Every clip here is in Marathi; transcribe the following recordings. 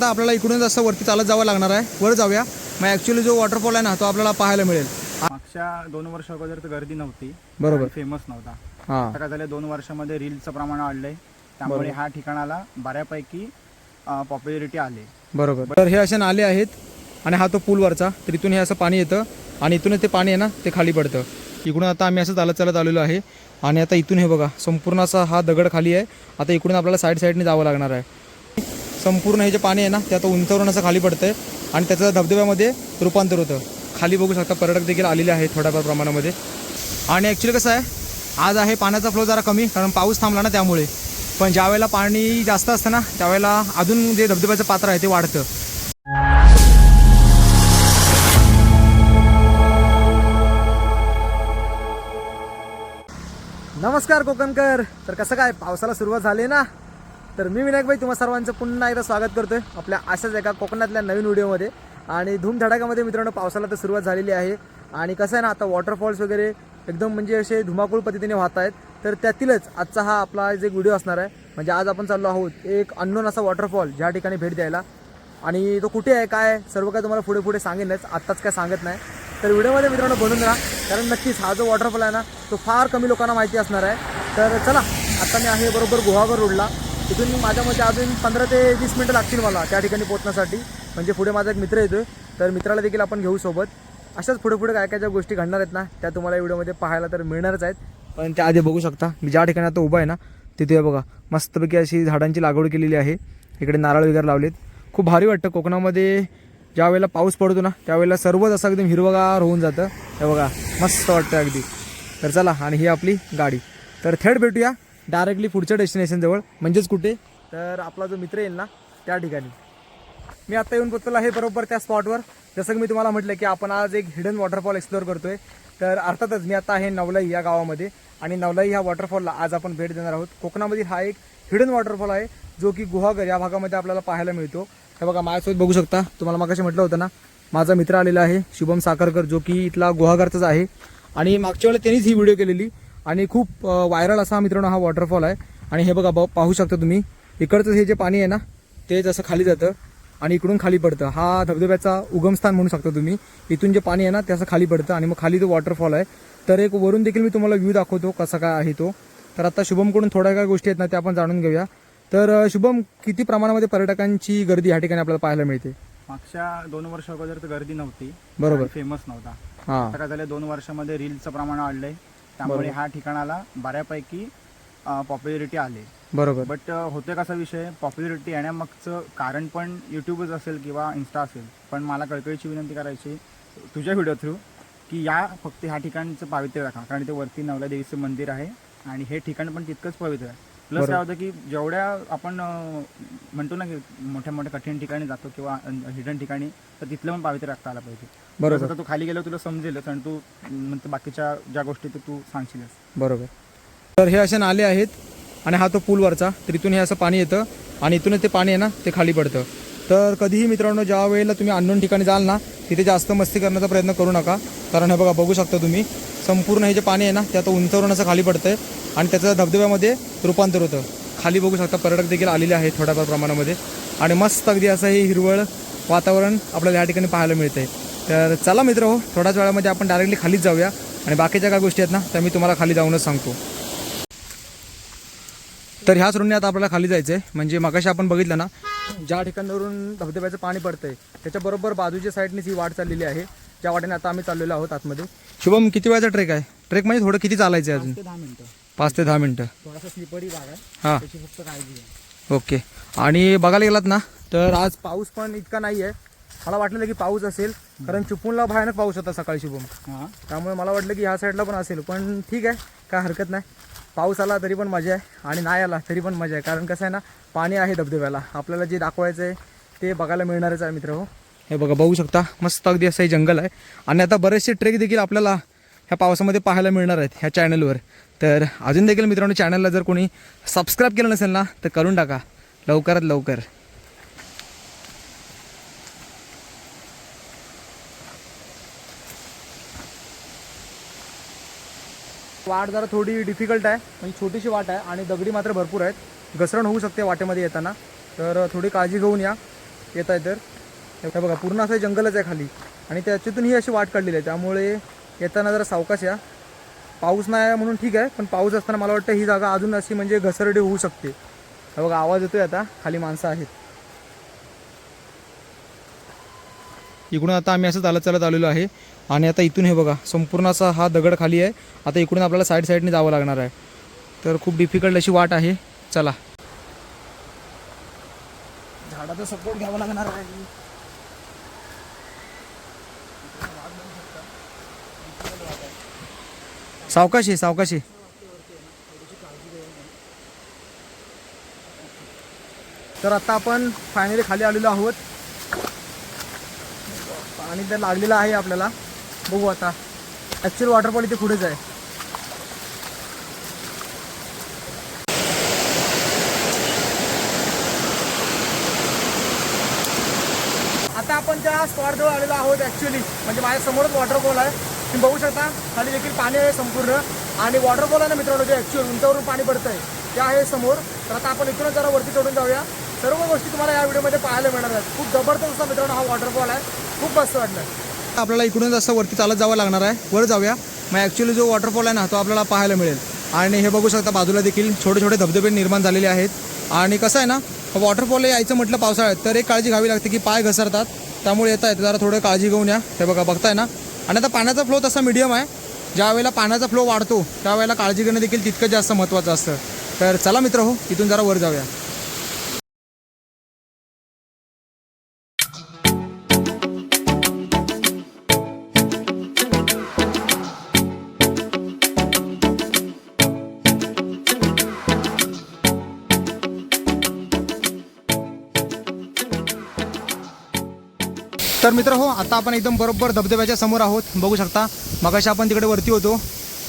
आता आपल्याला इकडून असं वरती चालत जावं लागणार आहे. वर जाऊया. मग ॲक्च्युली जो वॉटरफॉल आहे ना तो आपल्याला पाहायला मिळेल. मागच्या दोन वर्ष अगोदर तर गर्दी नव्हती. बरोबर. फेमस नव्हता. हां. आता काय झालं दोन वर्षामध्ये रीलचं प्रमाण वाढलंय. त्यामुळे ह्या ठिकाणाला बऱ्यापैकी पॉप्युलरिटी आले. बरोबर. तर हे असे नाले आहेत आणि हा तो पूलवरचा तर इथून हे असं पाणी येतं आणि इथून ते पाणी आहे ना ते खाली पडतं. इकडून आता आम्ही असं चालत चालत आलेलो आहे. आणि आता इथून हे बघा संपूर्ण असा हा दगड खाली आहे. आता इकडून आपल्याला साईड साईडने जावं लागणार आहे. संपूर्ण हे जे पाणी आहे ना ते आता उंचावरून असं खाली पडतंय आणि त्याचं धबधब्यामध्ये रूपांतर होतं. खाली बघू शकता पर्यटक देखील आलेले आहेत थोड्याफार प्रमाणामध्ये. आणि ॲक्च्युली कसं आहे आज आहे पाण्याचा फ्लो जरा कमी कारण पाऊस थांबला ना त्यामुळे. पण ज्यावेळेला पाणी जास्त असतं ना त्यावेळेला अजून जे धबधब्याचं पात्र आहे ते वाढतं. नमस्कार कोकणकर. तर कसं काय पावसाला सुरुवात झाली ना? तर मी विनायक भाई तुम्हा सर्वांचं पुन्हा एकदा स्वागत करतोय आपल्या अशाच एका कोकणातल्या नवीन व्हिडिओमध्ये. आणि धूमधडाक्यामध्ये मित्रांनो पावसाला तर सुरुवात झालेली आहे. आणि कसं आहे ना आता वॉटरफॉल्स वगैरे एकदम म्हणजे असे धुमाकूळ पद्धतीने वाहत आहेत. तर त्यातीलच आजचा हा आपला जे व्हिडिओ असणार आहे. म्हणजे आज आपण चाललो आहोत एक अननोन असा वॉटरफॉल ज्या ठिकाणी भेट द्यायला. आणि तो कुठे आहे काय सर्व काय तुम्हाला पुढे पुढे सांगेनच. आत्ताच काय सांगत नाही. तर व्हिडिओमध्ये मित्रांनो बनून राहा. कारण नक्कीच हा जो वॉटरफॉल आहे ना तो फार कमी लोकांना माहिती असणार आहे. तर चला आता मी आहे बरोबर गुहागर रोडला तिथून माझ्या मते अजून पंधरा ते वीस मिनटं लागतील मला त्या ठिकाणी पोहोचण्यासाठी. म्हणजे पुढे माझा एक मित्र येतो तर मित्राला देखील आपण घेऊ सोबत. अशाच पुढे पुढे काय काय ज्या गोष्टी घडणार आहेत ना त्या तुम्हाला व्हिडिओमध्ये पाहायला तर मिळणारच आहेत. पण त्या आधी बघू शकता. मी ज्या ठिकाणी आता उभा आहे ना तिथे बघा मस्तपैकी अशी झाडांची लागवड केलेली आहे. इकडे नारळ वगैरे लावलेत. खूप भारी वाटतं. कोकणामध्ये ज्या वेळेला पाऊस पडतो ना त्यावेळेला सर्वच असं एकदम हिरवगार होऊन जातं. हे बघा मस्त वाटतं अगदी. तर चला आणि ही आपली गाडी. तर थेट भेटूया. डायरेक्टली पुढच्या डेस्टिनेशनजवळ म्हणजेच कुठे? तर आपला जो मित्र येईल ना त्या ठिकाणी. मी आता येऊन पोचलो आहे बरोबर त्या स्पॉटवर जसं की मी तुम्हाला म्हटलं की आपण आज एक हिडन वॉटरफॉल एक्सप्लोअर करतोय. तर अर्थातच मी आता आहे नवलाई या गावामध्ये. आणि नवलाई ह्या वॉटरफॉलला आज आपण भेट देणार आहोत. कोकणामधील हा एक हिडन वॉटरफॉल आहे जो की गुहागर या भागामध्ये आपल्याला पाहायला मिळतो. हे बघा माझ्यासोबत बघू शकता. तुम्हाला मागाशी म्हटलं होतं ना माझा मित्र आलेला आहे शुभम साखरकर जो की इथला गुहागरचाच आहे. आणि मागच्या वेळेला त्यांनीच ही व्हिडिओ केलेली. आणि खूप व्हायरल असा मित्रांनो हा वॉटरफॉल आहे. आणि हे बघा ब- पाहू शकता तुम्ही. इकडचं हे जे पाणी आहे ना ते जसं खाली जातं आणि इकडून खाली पडतं. हा धबधब्याचा उगमस्थान म्हणू शकता तुम्ही. इथून जे पाणी आहे ना ते असं खाली पडतं आणि मग खाली तो वॉटरफॉल आहे. तर एक वरून देखील मी तुम्हाला व्ह्यू दाखवतो कसा काय आहे तो. तर आता शुभमकडून थोड्या काय गोष्टी आहेत ना त्या आपण जाणून घेऊया. तर शुभम किती प्रमाणामध्ये पर्यटकांची गर्दी ह्या ठिकाणी आपल्याला पाहायला मिळते? मागच्या दोन वर्ष अगोदर तर गर्दी नव्हती. बरोबर. फेमस नव्हता. हां. काय झालं दोन वर्षामध्ये रीलचं प्रमाण वाढलंय. त्यामुळे ह्या ठिकाणाला बऱ्यापैकी पॉप्युलरिटी आले. बरोबर. बट होते कसा विषय? पॉप्युलरिटी येण्यामागचं कारण पण यूट्यूबच असेल किंवा इन्स्टा असेल. पण मला कळकळीची विनंती करायची तुझ्या व्हिडिओ थ्रू की या फक्त ह्या ठिकाणचं पावित्र्य राखा कारण ते वरती नवल्या देवीचं मंदिर आहे आणि हे ठिकाण पण तितकंच पवित्र आहे. प्लस काय होतं की जेवढ्या आपण म्हणतो ना की मोठ्या मोठ्या कठीण ठिकाणी जातो किंवा हिडन ठिकाणी तर तिथलं पण पावित्र्य राखता आलं पाहिजे. बरोबर. आता तू खाली गेलो तुला समजेलच आणि तू म्हणतो बाकीच्या ज्या गोष्टी ते तू सांगशीलच. बरोबर. तर हे असे नाले आहेत आणि हा तो पूलवरचा. तर इथून हे असं पाणी येतं आणि इथून ते पाणी आहे ना ते खाली पडतं. तर कधीही मित्रांनो ज्या वेळेला तुम्ही अननोन ठिकाणी जाल ना तिथे जास्त मस्ती करण्याचा प्रयत्न करू नका. कारण हे बघा बघू शकता तुम्ही संपूर्ण हे जे पाणी आहे ना ते आता उंचावरून असं खाली पडतंय आणि त्याचं धबधब्यामध्ये रूपांतर होतं. खाली बघू शकता पर्यटक देखील आलेले आहेत थोड्याफार प्रमाणामध्ये. आणि मस्त अगदी असं हे हिरवळ वातावरण आपल्याला या ठिकाणी पाहायला मिळतंय. तर चला मित्र हो थोड्याच वेळामध्ये आपण डायरेक्टली खालीच जाऊया. आणि बाकीच्या काय गोष्टी आहेत ना त्या मी तुम्हाला खाली जाऊनच सांगतो. तर ह्याच रोडने आता आपल्याला खाली जायचं आहे म्हणजे मगाशी आपण बघितलं ना ज्या ठिकाणावरून धबधब्याचं पाणी पडतंय त्याच्याबरोबर बाजूच्या साईडनेच ही वाट चाललेली आहे. ज्या वाटेने आता आम्ही चाललेलो आहोत आतमध्ये. शुभम किती वेळाचा ट्रेक आहे? ट्रेक म्हणजे थोडं किती चालायचं आहे अजून? दहा मिनिटं पाच ते दहा मिनटं. थोडासा स्लिपरी भाग आहे. हां. त्याची फक्त काळजी घ्या. ओके. आणि बघायला गेलात ना तर आज पाऊस पण इतका नाही आहे मला वाटलेलं की पाऊस असेल कारण चिपळूणला भयानक पाऊस होता सकाळी शुभम. हां. त्यामुळे मला वाटलं की ह्या साईडला पण असेल. पण ठीक आहे काय हरकत नाही. पाऊस आला तरी पण मजा आहे आणि नाही आला तरी पण मजा आहे. कारण कसं आहे ना पाणी आहे धबधब्याला. आपल्याला जे दाखवायचं आहे ते बघायला मिळणारच आहे मित्र हो. हे बघा बघू शकता मस्त अगदी असं हे जंगल आहे. आणि आता बरेचसे ट्रेक देखील आपल्याला ह्या पावसामध्ये पाहायला मिळणार आहेत ह्या चॅनलवर तर अजून देखील मित्रांनो चॅनलला जर कोणी सबस्क्राईब केलं नसेल ना तर करून टाका. लवकरात लवकर. वाट जरा थोडी डिफिकल्ट आहे म्हणजे छोटीशी वाट आहे आणि दगडी मात्र भरपूर आहेत. घसरण होऊ शकते वाटेमध्ये येताना. तर थोडी काळजी घेऊन या. येत आहे तर. हे बघा पूर्ण असं जंगलच आहे खाली. आणि त्याच्यातून ही अशी वाट काढलेली आहे. त्यामुळे येताना जरा सावकाश या. पाऊस नाही आहे म्हणून ठीक आहे पण पाऊस असताना मला वाटतं ही जागा अजून अशी म्हणजे घसरडी होऊ शकते. हे बघा आवाज येतोय आता. खाली माणसं आहेत. इकडून आता आम्ही असं चालत चालत आलेलो आहे. आणि आता इथून हे बघा संपूर्ण असा हा दगड खाली आहे. आता इकडून आपल्याला साईड साईडने जावं लागणार आहे. तर खूप डिफिकल्ट अशी वाट आहे. चला. झाडाचा सपोर्ट घ्यावा लागणार आहे. सावकाशी सावकाशी. तर आता आपण फायनली खाली आलेलो आहोत. पाणी तर लागलेलं आहे आपल्याला. बघू आता. ॲक्च्युअल वॉटरफॉल इथे पुढेच आहे. आता आपण त्या स्पॉटजवळ आलेलो आहोत ॲक्च्युली म्हणजे माझ्यासमोरच वॉटरफॉल आहे. तुम्ही बघू शकता खाली देखील पाणी आहे संपूर्ण. आणि वॉटरफॉल आहे ना मित्रांनो जे ॲक्च्युअल उंचावरून पाणी पडतं आहे ते आहे समोर. तर आता आपण इथूनच जरा वरती चढून जाऊया. सर्व गोष्टी तुम्हाला या व्हिडिओमध्ये पाहायला मिळणार आहेत. खूप जबरदस्त असा मित्रांनो हा वॉटरफॉल आहे. खूप मस्त वाटलं. आपल्याला इकडूनच असं वरती चालत जावं लागणार आहे. वर जाऊया. मग ॲक्च्युली जो वॉटरफॉल आहे ना तो आपल्याला पाहायला मिळेल. आणि हे बघू शकता बाजूला देखील छोटे छोटे धबधबे निर्माण झालेले आहेत. आणि कसं आहे ना वॉटरफॉल यायचं म्हटलं पावसाळ्यात तर एक काळजी घ्यावी लागते की पाय घसरतात. त्यामुळे येत आहेत जरा थोडं काळजी घेऊन या. हे बघा बघताय ना? आणि आता पाण्याचा फ्लो तसा मीडियम आहे. ज्या वेळेला पाण्याचा फ्लो वाढतो त्यावेळेला काळजी घेणं देखील तितकं जास्त महत्त्वाचं असतं. तर चला मित्र हो इथून जरा वर जाऊया. तर मित्र हो आता आपण एकदम बरोबर धबधब्याच्या समोर आहोत. बघू शकता मगाशी आपण तिकडे वरती होतो.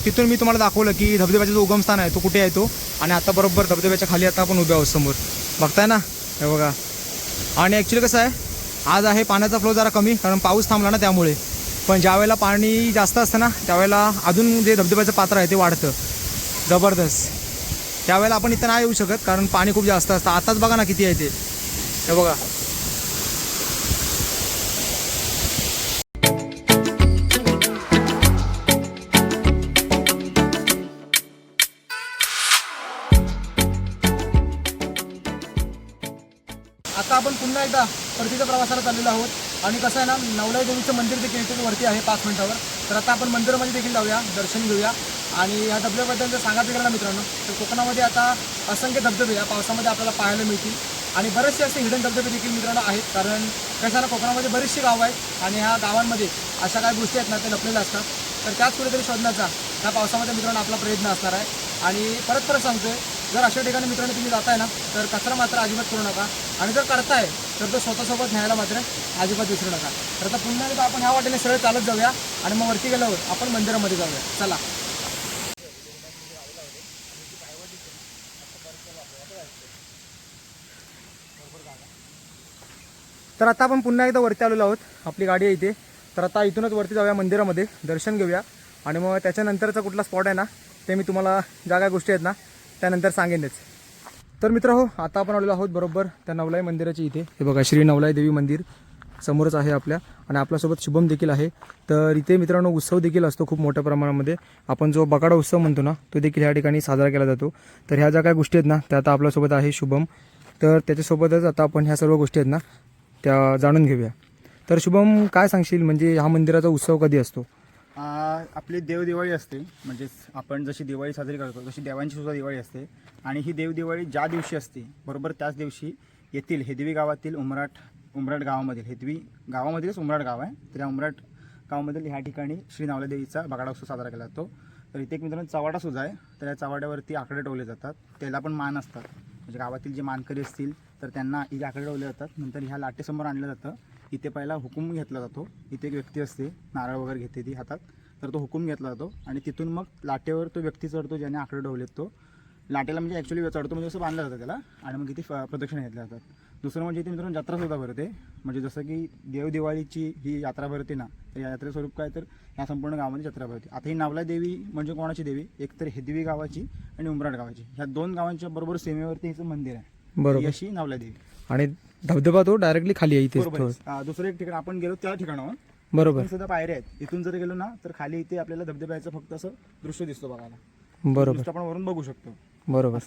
तिथून मी तुम्हाला दाखवलं की धबधब्याचा जो उगमस्थान आहे तो कुठे आहे तो? आणि आता बरोबर धबधब्याच्या खाली आता आपण उभे आहोत समोर. बघताय ना? हे बघा. आणि ॲक्च्युली कसं आहे आज आहे पाण्याचा फ्लो जरा कमी कारण पाऊस थांबला ना त्यामुळे. पण ज्यावेळेला पाणी जास्त असतं ना त्यावेळेला अजून जे धबधब्याचं पात्र आहे ते वाढतं. जबरदस्त. त्यावेळेला आपण इथं नाही येऊ शकत कारण पाणी खूप जास्त असतं. आताच बघा ना किती आहे ते. हे बघा. आता आपण पुन्हा एकदा परतीच्या प्रवासाला चाललेलो आहोत. आणि कसं आहे ना नवलाई देवीचं मंदिर देखील इथे वरती आहे पाच मिनिटावर. तर आता आपण मंदिरामध्ये देखील जाऊया दर्शन घेऊया. आणि या धबधब्याबद्दल जर सांगायचं गेलं ना मित्रांनो तर कोकणामध्ये आता असंख्य धबधबे या पावसामध्ये आपल्याला पाहायला मिळतील. आणि बरेचसे असे हिडन धबधबे देखील मित्रांनो आहेत. कारण कसं आहे ना कोकणामध्ये बरीचशी गावं आहेत. आणि ह्या गावांमध्ये अशा काही गोष्टी आहेत ना ते लपलेल्या असतात. तर त्याच कुठेतरी शोधण्याचा ह्या पावसामध्ये मित्रांनो आपला प्रयत्न असणार आहे. आणि परत परत सांगतोय जर अशा ठिकाणी मित्रांनो तुम्ही जाताय ना तर कचरा मात्र अजिबात करू नका. आणि जर करताय तर तो स्वतःसोबत न्यायला मात्र अजिबात विसरू नका. तर आता पुन्हा एकदा आपण ह्या वाटेने सरळ चालत जाऊया आणि मग वरती गेल्यावर आपण मंदिरामध्ये जाऊया. चला. तर आता आपण पुन्हा एकदा वरती आलेलो आहोत. आपली गाडी आहे इथे. तर आता इथूनच वरती जाऊया मंदिरामध्ये. दर्शन घेऊया. आणि मग त्याच्यानंतरचा कुठला स्पॉट आहे ना ते मी तुम्हाला ज्या काय गोष्टी आहेत ना त्यानंतर सांगेनच. तर मित्र हो आता आपण आलेलो आहोत बरोबर त्या नवलाई मंदिराच्या इथे. हे बघा श्री नवलाई देवी मंदिर समोरच आहे आपल्या आणि आपल्यासोबत शुभम देखील आहे. तर इथे मित्रांनो उत्सव देखील असतो खूप मोठ्या प्रमाणामध्ये. आपण जो बकाडा उत्सव म्हणतो ना तो देखील ह्या ठिकाणी साजरा केला जातो. तर ह्या ज्या काय गोष्टी आहेत ना त्या आता आपल्यासोबत आहे शुभम. तर त्याच्यासोबतच आता आपण ह्या सर्व गोष्टी आहेत ना त्या जाणून घेऊया. तर शुभम काय सांगशील? म्हणजे हा मंदिराचा उत्सव कधी असतो? आपली देवदिवाळी असते. म्हणजेच आपण जशी दिवाळी साजरी करतो तशी देवांची सुद्धा दिवाळी असते. आणि ही देवदिवाळी ज्या दिवशी असते बरोबर त्याच दिवशी येथील हेदवी गावातील उमराट उमराट गावामधील हेदवी गावामधीलच उमराट गाव आहे. तर या उमराट गावामधील ह्या ठिकाणी श्री नावला देवीचा बगाडा उत्सव साजरा केला जातो. तर इथे एक मित्रांनो चवाडा सुद्धा आहे. तर या चवाड्यावरती आकडे टोवले जातात. त्याला पण मान असतात. म्हणजे गावातील जे मानकरी असतील तर त्यांना इथे आकडे ठेवले जातात. नंतर ह्या लाटेसमोर आणलं जातं. इथे पहिला हुकूम घेतला जातो. इथे एक व्यक्ती असते नारळ वगैरे घेते ती हातात. तर तो हुकूम घेतला जातो आणि तिथून मग लाटेवर तो व्यक्ती चढतो ज्याने आकडे ठेवलेत तो. लाटेला म्हणजे ॲक्च्युली चढतो म्हणजे असं बांधलं जातं त्याला आणि मग इथे फ- प्रदक्षिणा घेतल्या जातात. दुसरं म्हणजे इथे मित्रांनो जत्रासुद्धा भरते. म्हणजे जसं की देवदिवाळीची ही यात्रा भरते ना तर या यात्रे स्वरूप काय? तर या संपूर्ण गावामध्ये जत्रा भरते. आता ही नावला देवी म्हणजे कोणाची देवी? एक तर हेदवी गावाची आणि उमराट गावाची. ह्या दोन गावांच्या बरोबर सीमेवरती हिचं मंदिर आहे. बरोबर. अशी नावला देवी आणि धबधबा तो डायरेक्टली खाली आहे इथे बरोबर. आहे. अं, दुसरं एक ठिकाण आपण गेलो त्या ठिकाणावर बरोबर. इथून सुद्धा पायऱ्या आहेत. इथून जर गेलो ना तर खाली इथे आपल्याला धबधब्याचं फक्त असं दृश्य दिसतो बघायला. बरोबर. दृश्य आपण वरून बघू शकतो. बरोबर.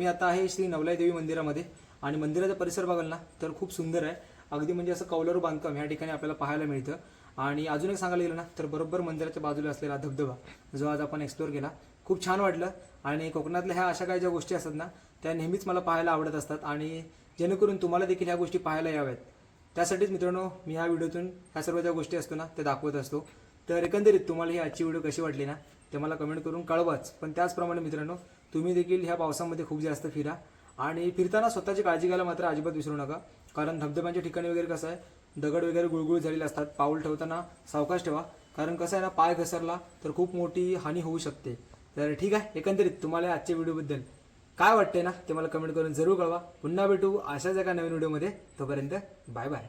मी आता आहे श्री नवलाई देवी मंदिरामध्ये आणि मंदिराचा परिसर बघाल ना तर खूप सुंदर आहे. अगदी म्हणजे असं कौलारू बांधकाम ह्या ठिकाणी आपल्याला पाहायला मिळतं. आणि अजून एक सांगायला गेलं ना तर बरोबर मंदिराच्या बाजूला असलेला धबधबा जो आज आपण एक्सप्लोर केला. खूप छान वाटलं. आणि कोकणातल्या ह्या अशा काही ज्या गोष्टी असतात ना त्या नेहमीच मला पाहायला आवडत असतात. आणि जेणेकरून तुम्हाला देखील ह्या गोष्टी पाहायला याव्यात. त्यासाठीच मित्रांनो मी ह्या व्हिडिओतून ह्या सर्व ज्या गोष्टी असतो ना त्या दाखवत असतो. तर एकंदरीत तुम्हाला ही आजची व्हिडिओ कशी वाटली ना ते मला कमेंट करून कळवाच. पण त्याचप्रमाणे मित्रांनो तुम्ही देखील ह्या पावसामध्ये खूप जास्त फिरा. आणि फिरताना स्वतःची काळजी घ्यायला मात्र अजिबात विसरू नका. कारण धबधब्यांच्या ठिकाणी वगैरे कसं आहे दगड वगैरे गुळगुळ झालेले असतात. पाऊल ठेवताना सावकाश ठेवा. कारण कसं आहे ना पाय घसरला तर खूप मोठी हानी होऊ शकते. तर ठीक आहे एकंदरीत तुम्हाला आजच्या व्हिडिओबद्दल काय वाटते ना ते मला कमेंट करून जरूर कळवा. पुन्हा भेटू अशाच एका नवीन व्हिडिओमध्ये. तोपर्यंत बाय बाय.